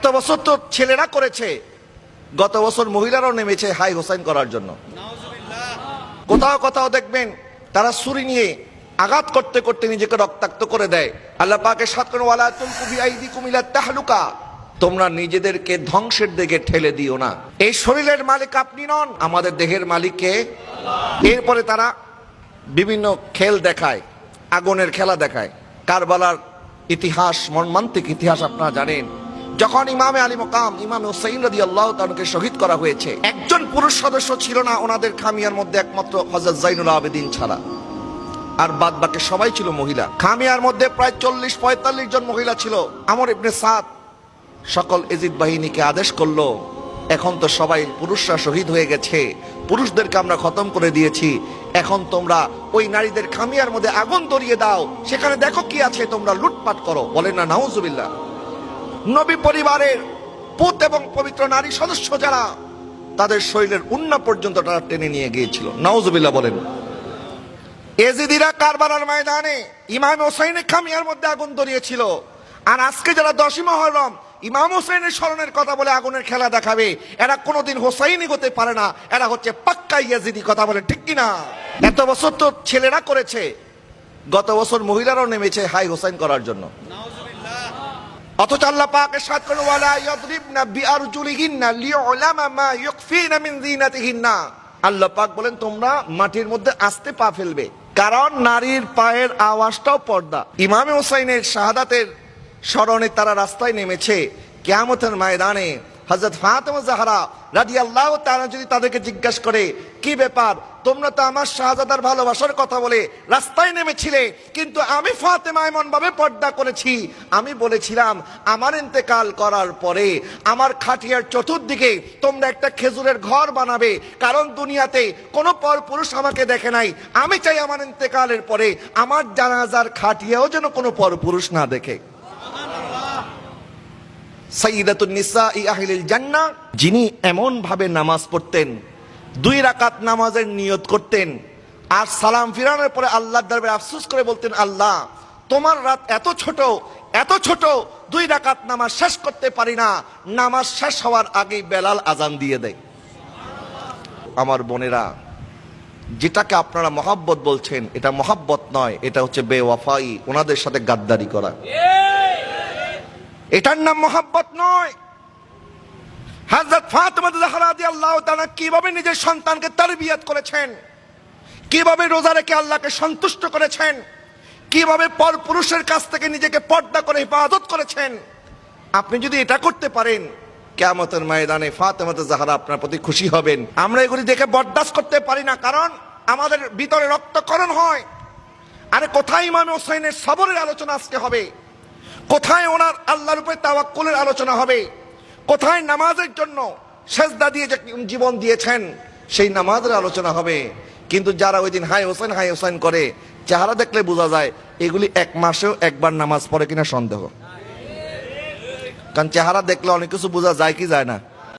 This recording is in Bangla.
এত বছর তো ছেলেরা করেছে। গত বছর মহিলারাও নেমেছে হাই হোসাইন করার জন্য। কোথাও কোথাও দেখবেন, তারা ছুরি নিয়ে আঘাত করতে করতে নিজেকে রক্তাক্ত করে দেয়। আল্লাহ পাকে তাহলুকা। তোমরা নিজেদেরকে ধ্বংসের দিকে ঠেলে দিও না। এই শরীরের মালিক আপনি নন, আমাদের দেহের মালিককে এরপরে তারা বিভিন্ন খেল দেখায়, আগুনের খেলা দেখায়। কারবালার ইতিহাস, মর্মান্তিক ইতিহাস আপনারা জানেন। যখন ইমামে আলী মকাম, ইমামে হুসাইন রাদি আল্লাহ তাকে শহীদ করা হয়েছে, একজন পুরুষ সদস্য ছিল না, ওনাদের খামিয়ার মধ্যে একমাত্র হজরত জাইনুল আবেদিন ছাড়া। আর বাদ বাকি সবাই ছিল মহিলা। খামিয়ার মধ্যে প্রায় চল্লিশ, পঁয়তাল্লিশ জন মহিলা ছিল। আমর ইবনে সাদ সকল এজিদ বাহিনীকে আদেশ করল, এখন তো সবাই পুরুষরা শহীদ হয়ে গেছে, পুরুষদেরকে আমরা খতম করে দিয়েছি, এখন তোমরা ওই নারীদের খামিয়ার মধ্যে আগুন ধরিয়ে দাও, সেখানে দেখো কি আছে, তোমরা লুটপাট করো। বলেন না, নাউজুবিল্লাহ। নবী পরিবারের পুত এবং পবিত্র নারী সদস্য যারা, তাদের শরীরের উন্না পর্যন্ত তারা টেনে নিয়ে গিয়েছিল। নাউজুবিল্লাহ বলেন, এজিদিরা কারবালার ময়দানে ইমাম হোসাইনের খামিয়ার মধ্যে আগুন ধরিয়েছিল। আর আজকে যারা দশই মহরম ইমাম হোসাইনের স্মরণের কথা বলে আগুনের খেলা দেখাবে, এরা কোনোদিন হোসাইনি হতে পারে না। এরা হচ্ছে পাক্কা ইয়াজিদি, কথা বলে ঠিক কিনা? এত বছর তো ছেলেরা করেছে। গত বছর মহিলারাও নেমেছে হাই হোসাইন করার জন্য। অথচ আল্লাহ পাক সাত করে ওয়ালা ইয়াদরিবনা বিআরজুলিহিন্না লিউলামা মা ইউকফিনা মিন যিনাতিহিন্না। আল্লাহ পাক বলেন, তোমরা মাটির মধ্যে আস্তে পা ফেলবে, কারণ নারীর পায়ের আওয়াজটাও পর্দা। ইমামে হুসাইনের শাহাদাতের স্মরণে তারা রাস্তায় নেমেছে। কিয়ামতের ময়দানে হযরত ফাতেমা জাহরা রাদিয়াল্লাহু তাআলা যদি তাদেরকে জিজ্ঞাসা করে, কি ব্যাপার? তোমরা তো আমার শাহজাদার ভালোবাসার কথা বলে রাস্তায় নেমেছিলে, কিন্তু আমি ফাতেমা এমন ভাবে পর্দা করেছি। আমি বলেছিলাম, আমার ইন্তেকাল করার পরে আমার খাটিয়ার চতুর্দিকে তোমরা একটা খেজুরের ঘর বানাবে, কারণ দুনিয়াতে কোনো পর পুরুষ আমাকে দেখে নাই। আমি চাই আমার ইন্তেকালের পরে আমার জানাজার খাটিয়াও যেন কোনো পর পুরুষ না দেখে। সাইয়্যিদাতুন নিসাই আহলিল জান্নাহ, যিনি এমন ভাবে নামাজ পড়তেন দুই রাকাত নামাজের নিয়ত করতেন আর সালাম ফিরানোর পরে আল্লাহর দরবারে আফসোস করে বলতেন, আল্লাহ, তোমার রাত এত ছোট এত ছোট, দুই রাকাত নামাজ শেষ করতে পারি না। নামাজ শেষ হওয়ার আগেই বেলাল আজান দিয়ে দেয়। আমার বোনেরা, যেটাকে আপনারা মহাব্বত বলছেন, এটা মহাব্বত নয়, এটা হচ্ছে বেওয়াফাই, ওনাদের সাথে গাদ্দারি করা। এটার নাম মহাব্বত নয়। হযরত ফাতেমা জাহরা আল্লাহ তাআলা কীভাবে নিজের সন্তানকে তারবিয়াত করেছেন? কীভাবে রোজা রেখে আল্লাহকে সন্তুষ্ট করেছেন? কীভাবে পর পুরুষের কাছ থেকে নিজেকে পর্দা করে হেফাজত করেছেন? আপনি যদি এটা করতে পারেন, কেয়ামতের ময়দানে ফাতেমা জাহরা আপনার প্রতি খুশি হবেন। আমরা এগুলি দেখে বরদাস্ত করতে পারি না, কারণ আমাদের ভিতরে রক্তকরণ হয়। আরে কোথায় ইমাম হোসাইনের সবরের আলোচনা আজকে হবে? কোথায় ওনার আল্লাহর উপরে তাওয়াক্কুলের আলোচনা হবে? কোথায় নামাজের জন্য? সেজদা দিয়ে যে জীবন দিয়েছেন, সেই নামাজের আলোচনা হবে। কিন্তু যারা ওই দিন হাই হোসেন হাই হোসেন করে, চেহারা দেখলে বোঝা যায়, এগুলি এক মাসেও একবার নামাজ পড়ে কিনা সন্দেহ। কারণ চেহারা দেখলে অনেক কিছু বোঝা যায় কি যায় না?